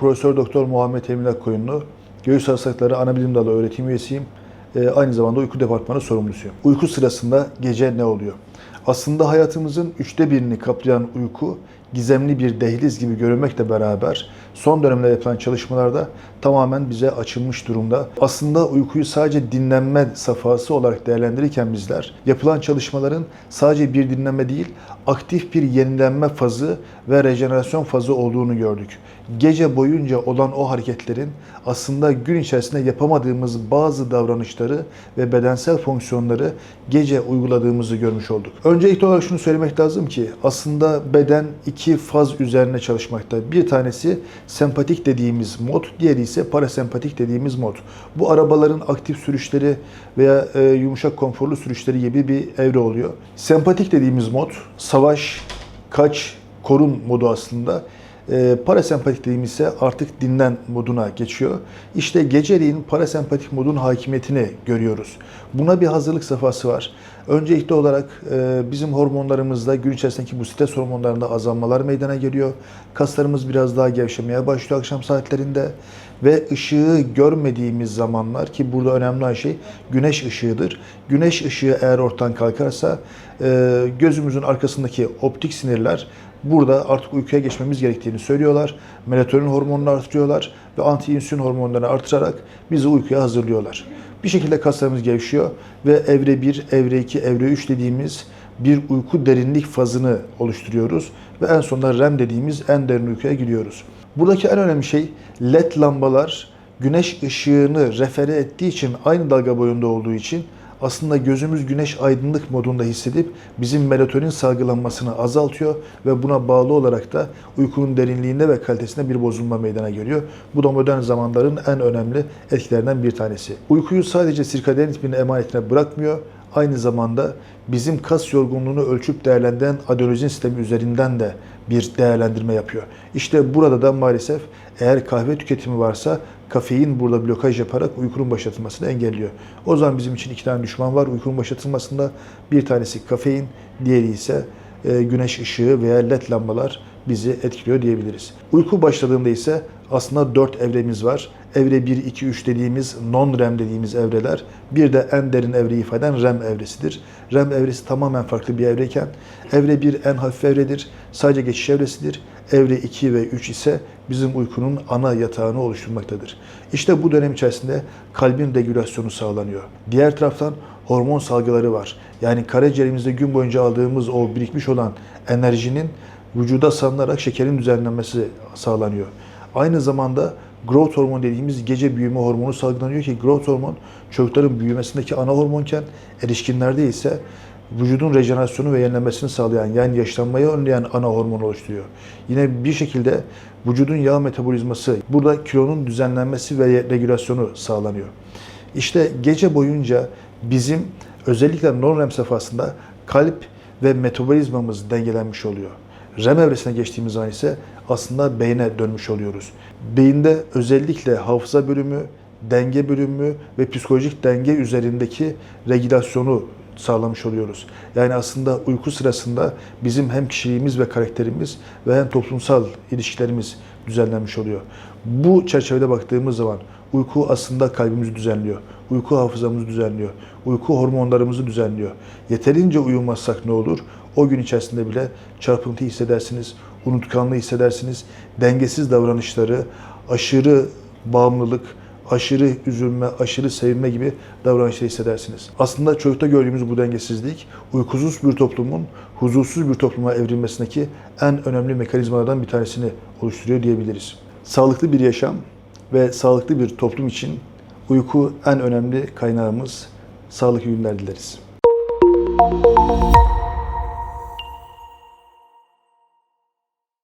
Profesör Doktor Muhammed Emin Akkoyunlu, Göğüs Hastalıkları Anabilim Dalı öğretim üyesiyim. Ee, aynı zamanda uyku departmanı sorumlusuyum. Uyku sırasında gece ne oluyor? Aslında hayatımızın üçte birini kaplayan uyku gizemli bir dehliz gibi görünmekle beraber son dönemde yapılan çalışmalarda tamamen bize açılmış durumda. Aslında uykuyu sadece dinlenme safhası olarak değerlendirirken bizler yapılan çalışmaların sadece bir dinlenme değil aktif bir yenilenme fazı ve rejenerasyon fazı olduğunu gördük. Gece boyunca olan o hareketlerin aslında gün içerisinde yapamadığımız bazı davranışları ve bedensel fonksiyonları gece uyguladığımızı görmüş olduk. Öncelikli olarak şunu söylemek lazım ki aslında beden faz üzerine çalışmakta. Bir tanesi sempatik dediğimiz mod, diğeri ise parasempatik dediğimiz mod. Bu arabaların aktif sürüşleri veya e, yumuşak konforlu sürüşleri gibi bir evre oluyor. Sempatik dediğimiz mod savaş, kaç, korun modu aslında. E, parasempatik dediğimiz ise artık dinlen moduna geçiyor. İşte geceliğin parasempatik modun hakimiyetini görüyoruz. Buna bir hazırlık safhası var. Öncelikli olarak e, bizim hormonlarımızda gün içerisindeki bu stres hormonlarında azalmalar meydana geliyor. Kaslarımız biraz daha gevşemeye başlıyor akşam saatlerinde ve ışığı görmediğimiz zamanlar ki burada önemli olan şey güneş ışığıdır. Güneş ışığı eğer ortadan kalkarsa e, gözümüzün arkasındaki optik sinirler burada artık uykuya geçmemiz gerektiğini söylüyorlar. Melatonin hormonunu artırıyorlar ve anti-insülin hormonlarını artırarak bizi uykuya hazırlıyorlar. Bir şekilde kaslarımız gevşiyor ve evre 1, evre 2, evre 3 dediğimiz bir uyku derinlik fazını oluşturuyoruz ve en sonunda REM dediğimiz en derin uykuya giriyoruz. Buradaki en önemli şey led lambalar güneş ışığını refere ettiği için aynı dalga boyunda olduğu için aslında gözümüz güneş aydınlık modunda hissedip bizim melatonin salgılanmasını azaltıyor ve buna bağlı olarak da uykunun derinliğinde ve kalitesinde bir bozulma meydana geliyor. Bu da modern zamanların en önemli etkilerinden bir tanesi. Uykuyu sadece sirkadiyen ritminin emanetine bırakmıyor, aynı zamanda bizim kas yorgunluğunu ölçüp değerlendiren adenozin sistemi üzerinden de bir değerlendirme yapıyor. İşte burada da maalesef eğer kahve tüketimi varsa kafein burada blokaj yaparak uykunun başlatılmasını engelliyor. O zaman bizim için iki tane düşman var uykunun başlatılmasında. Bir tanesi kafein, diğeri ise e, güneş ışığı veya led lambalar bizi etkiliyor diyebiliriz. Uyku başladığında ise aslında 4 evremiz var. Evre 1, 2, 3 dediğimiz non-REM dediğimiz evreler. Bir de en derin evreyi ifade eden REM evresidir. REM evresi tamamen farklı bir evreyken evre 1 en hafif evredir. Sadece geçiş evresidir. Evre 2 ve 3 ise bizim uykunun ana yatağını oluşturmaktadır. İşte bu dönem içerisinde kalbin regülasyonu sağlanıyor. Diğer taraftan hormon salgıları var. Yani karaciğerimizde gün boyunca aldığımız o birikmiş olan enerjinin vücuda salınarak şekerin düzenlenmesi sağlanıyor. Aynı zamanda growth hormonu dediğimiz gece büyüme hormonu salgılanıyor ki growth hormon çocukların büyümesindeki ana hormonken erişkinlerde ise vücudun rejenerasyonu ve yenilenmesini sağlayan yani yaşlanmayı önleyen ana hormon oluşturuyor. Yine bir şekilde vücudun yağ metabolizması burada kilonun düzenlenmesi ve regülasyonu sağlanıyor. İşte gece boyunca bizim özellikle non-REM safhasında kalp ve metabolizmamız dengelenmiş oluyor. REM evresine geçtiğimiz zaman ise aslında beyne dönmüş oluyoruz. Beyinde özellikle hafıza bölümü, denge bölümü ve psikolojik denge üzerindeki regülasyonu sağlamış oluyoruz. Yani aslında uyku sırasında bizim hem kişiliğimiz ve karakterimiz ve hem toplumsal ilişkilerimiz düzenlenmiş oluyor. Bu çerçevede baktığımız zaman uyku aslında kalbimizi düzenliyor. Uyku hafızamızı düzenliyor. Uyku hormonlarımızı düzenliyor. Yeterince uyumazsak ne olur? O gün içerisinde bile çarpıntı hissedersiniz, unutkanlığı hissedersiniz, dengesiz davranışları, aşırı bağımlılık, aşırı üzülme, aşırı sevinme gibi davranışlar hissedersiniz. Aslında çocukta gördüğümüz bu dengesizlik uykusuz bir toplumun huzursuz bir topluma evrilmesindeki en önemli mekanizmalardan bir tanesini oluşturuyor diyebiliriz. Sağlıklı bir yaşam ve sağlıklı bir toplum için uyku en önemli kaynağımız. Sağlıklı günler dileriz.